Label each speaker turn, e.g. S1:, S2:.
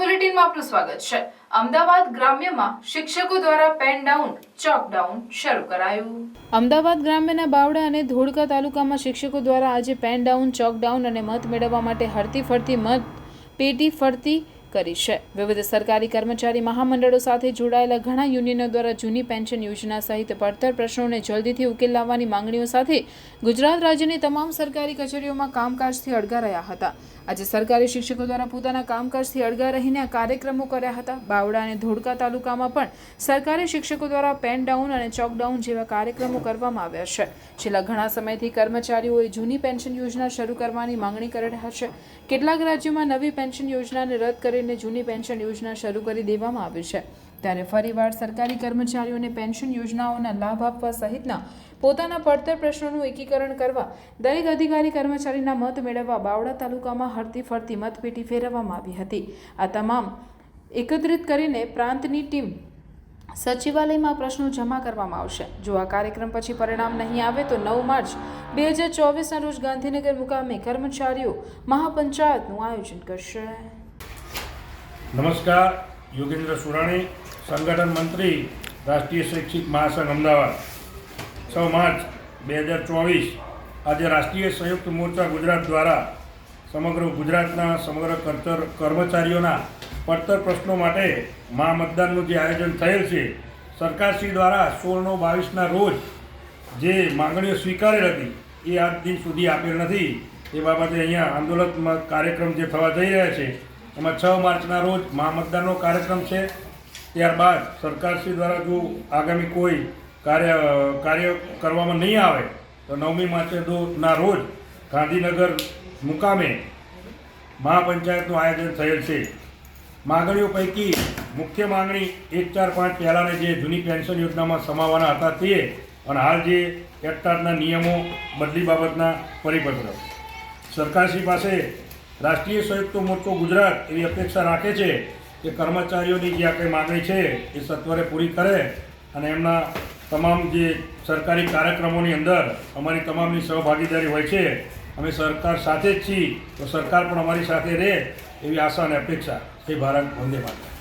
S1: સ્વાગત છે. અમદાવાદ ગ્રામ્યમાં શિક્ષકો દ્વારા પેન ડાઉન, ચોક ડાઉન શરૂ કરાયું. અમદાવાદ ગ્રામ્યના બાવડા અને ધોળકા તાલુકામાં શિક્ષકો દ્વારા આજે પેન ડાઉન, ચોક ડાઉન અને મત મેળવવા માટે હરતી ફરતી મત, પેટી ફરતી કરી છે. વિવિધ સરકારી કર્મચારી મહામંડળો સાથે જોડાયેલા ઘણા યુનિયનો દ્વારા જૂની પેન્શન યોજના સહિત પડતર પ્રશ્નોને જલ્દીથી ઉકેલ લાવવાની માંગણીઓ સાથે ગુજરાત રાજ્યની તમામ સરકારી કચેરીઓમાં કામકાજથી અડગા રહ્યા હતા. આજે સરકારી શિક્ષકો દ્વારા પોતાના કામકાજથી અડગા રહીને આ કાર્યક્રમો કર્યા હતા. બાવડા અને ધોળકા તાલુકામાં પણ સરકારી શિક્ષકો દ્વારા પેન ડાઉન અને ચોક ડાઉન જેવા કાર્યક્રમો કરવામાં આવ્યા છે. છેલ્લા ઘણા સમયથી કર્મચારીઓએ જૂની પેન્શન યોજના શરૂ કરવાની માંગણી કરી રહ્યા છે. કેટલાક રાજ્યોમાં નવી પેન્શન યોજનાને રદ કરીને જૂની પેન્શન યોજના શરૂ કરી દેવામાં આવી છે. ત્યારે ફરીવાર સરકારી કર્મચારીઓને પેન્શન યોજનાઓના લાભ આપવા સહિતના પોતાના પડતર પ્રશ્નોનું એકીકરણ કરવા દરેક અધિકારી કર્મચારીના મત મેળવવા બાવડા તાલુકામાં હરતી ફરતી મતપેટી ફેરવવામાં આવી હતી. આ તમામ એકત્રિત કરીને પ્રાંતની ટીમ સચિવાલયમાં પ્રશ્નો જમા કરવામાં આવશે. જો આ કાર્યક્રમ પછી પરિણામ નહીં આવે તો નવ માર્ચ બે હજાર ચોવીસના રોજ ગાંધીનગર મુકામે કર્મચારીઓ મહાપંચાયતનું આયોજન કરશે.
S2: નમસ્કાર, યોગેન્દ્ર સુરાણી, સંગઠન મંત્રી, રાષ્ટ્રીય શૈક્ષિક મહાસંઘ, અમદાવાદ. છ માર્ચ બે હજાર ચોવીસ, આજે રાષ્ટ્રીય સંયુક્ત મોરચા ગુજરાત દ્વારા સમગ્ર ગુજરાતના સમગ્ર કરતર કર્મચારીઓના પડતર પ્રશ્નો માટે મહા મતદાનનું જે આયોજન થયેલ છે, સરકારશ્રી દ્વારા સોળનો બાવીસના રોજ જે માંગણીઓ સ્વીકારેલ હતી, એ આજ દિન સુધી આપેલ નથી. એ બાબતે અહીંયા આંદોલન કાર્યક્રમ જે થવા જઈ રહ્યા છે એમાં છ માર્ચના રોજ મહામતદાનનો કાર્યક્રમ છે. ત્યારબાદ સરકારશ્રી દ્વારા જો આગામી કોઈ કાર્ય કાર્ય કરવામાં નહીં આવે, તો નવમી માર્ચે ના રોજ ગાંધીનગર મુકામે મહાપંચાયતનું આયોજન થયેલ છે. માગણીઓ પૈકી મુખ્ય માંગણી એક ચાર પાંચ પહેલાંને જે જૂની પેન્શન યોજનામાં સમાવવાના હતા તે અને હાલ જે એકટાટના નિયમો બદલી બાબતના પરિપત્ર. સરકારશ્રી પાસે રાષ્ટ્રીય સંયુક્ત મોરચો ગુજરાત એવી અપેક્ષા રાખે છે કે કર્મચારીઓની જે આ કંઈ માગણી છે એ સત્વરે પૂરી કરે અને એમના તમામ જે સરકારી કાર્યક્રમોની અંદર અમારી તમામની સહભાગીદારી હોય છે. અમે સરકાર સાથે જ છીએ તો સરકાર પણ અમારી સાથે રહે એવી આશા અને અપેક્ષા. શ્રી ભારત, વંદે માતરમ.